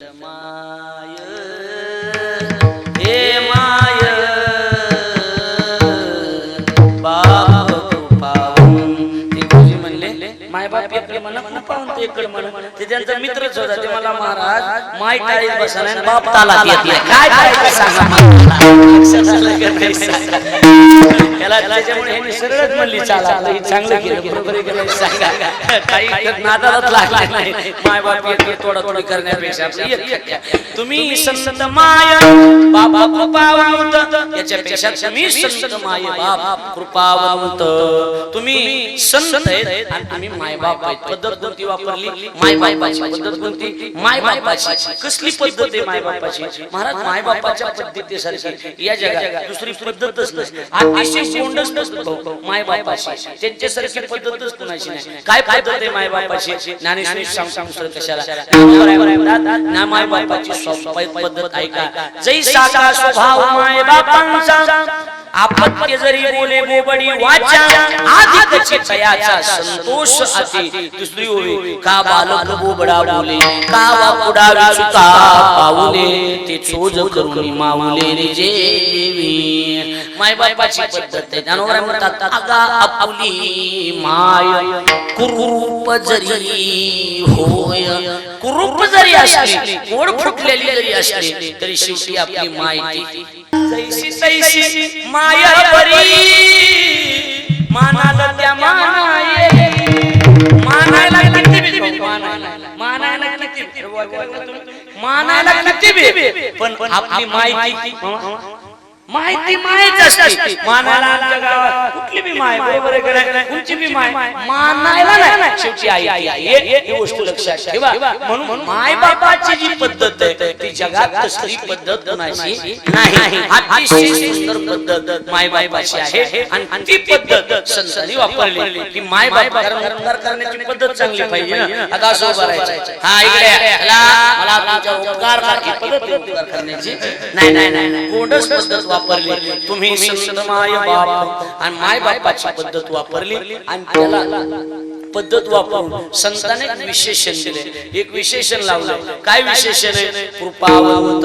My hey my बाप बाप इकडे म्हणा पाहून ते इकडे म्हणा ते त्यांचा मित्रच होता ते मला महाराज माय टाळीत बसला आणि बाप ताला येत काय सांगा त्याला त्याच्यामुळे सरळच म्हणली चाला चांगलं केलं बरोबर सांगा. काही नादालाच नाही. माय बाप येते थोडा करण्यापेक्षा. तुम्ही संत माय बाबा कृपावंत याच्यापेक्षा तुम्ही संत माय बाप कृपावंत. तुम्ही संत आहेत आणि तुम्ही माय बाप आहेत. पद्धत कोणती वापरली? माय बापाची पद्धत कोणती? माय बापाची कसली पद्धत आहे माय बापाची महाराज माय बापाच्या पद्धतीसारखी. या जगात दुसरी पद्धतच नसते अतिशय गोंडस नसतो भाऊ, माय बापाची त्यांच्यासारखी पद्धतच कुणाची नाही. काय पद्धत आहे माय बापाची ज्ञानेश्वरी सांगतो दुसरं कशाला? ना माय बापाची सोपी पद्धत ऐका. जै साधा स्वभाव माय बापांचा आपत्य जरी बोले बोबडी वाचा आदिकची तयाचा संतोष अति दुसरी होई का बालक बोबडा बोले का वाकुडा विचुका पाऊले ते चोज करून माऊले रे जे. मायबापाची पद्धत आहे. ज्ञानोबराय म्हणतात अगा आपली माय कुरूप जरी होय कुरूप जरी असली ओढ फुटलेली जरी असली तरी शेवटी आपली माय तैशी तैशी माया बरी मानाला त्या मानाय. मानायला किती मानायला मानायला किती मानायला किती पण आपली माय माहिती माहीत असते. मानाला आमच्या गावात. बी माय बरोबर आहे का नाही? कुठची बी माय. मानायला नाही शेवटी आई आई आई. हे- गोष्ट लक्षात ठेवा. म्हणून माय बापाची जी पद्धत आहे ती जगात तसली पद्धत कुणाची नाही. अतिशय सुंदर पद्धत माय बापाची आहे. आणि ती पद्धत संतांनी वापरली. की माय बाप करण्याची पद्धत चांगली पाहिजे आता असं उभं राहायचं. हा इकडे मला तुमच्या उपकार करण्याची. नाही नाही नाही गोंडस पद्धत वापरली तुम्ही संत माय बाप आणि माय बापाची पद्धत वापरली आणि त्याला पद्धत वापरून संतांनी एक विशेषण दिले. एक विशेषण लावलं. काय विशेषण आहे? कृपावंत.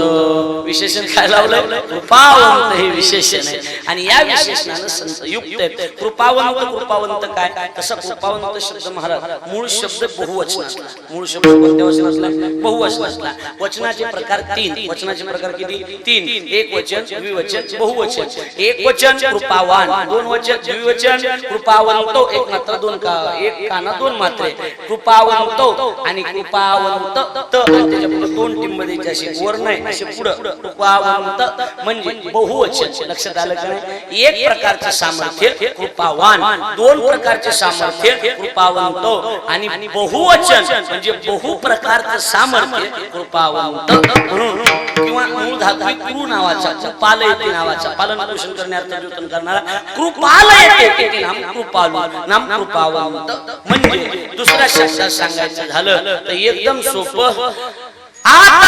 विशेषण काय लावलं कृपावंत हे विशेषण आहे. आणि या विशेषणानं संत युक्त आहे कृपावंत कृपावंत काय? तसं कृपावंत शब्द महाराज? मूळ शब्द बहुवचन असला मूळ शब्द कोणत्या वचन असला बहुवचन असला वचनाचे प्रकार तीन. वचनाचे प्रकार किती? तीन. एक वचन द्विवचन बहुवचन. एक वचन कृपावान. दोन वचन द्विवचन कृपावंत. एक मात्र दोन का? एक काना दोन मात्र. कृपावंत आणि कृपावंत त्याच्या पुढे दोन टीममध्ये अशी वर नाही असे पुढं. कृपावंत म्हणजे बहुवचन. लक्षात आलं का नाही? एक प्रकारचे सामर्थ्य कृपावान. दोन प्रकारचे सामर्थ्य कृपावंत. आणि बहुवचन म्हणजे बहु प्रकारचं सामर्थ्य कृपावंत. म्हणून किंवा मूळ धातू कृ नावाचा कृपालयते नावाचा पालन पोषण करण्याचा द्योतन करणारा कृपालयते नाम कृपालू नाम कृपावंत. म्हणजे दुसऱ्या शब्दात सांगायचं झालं तर एकदम सोपं. आता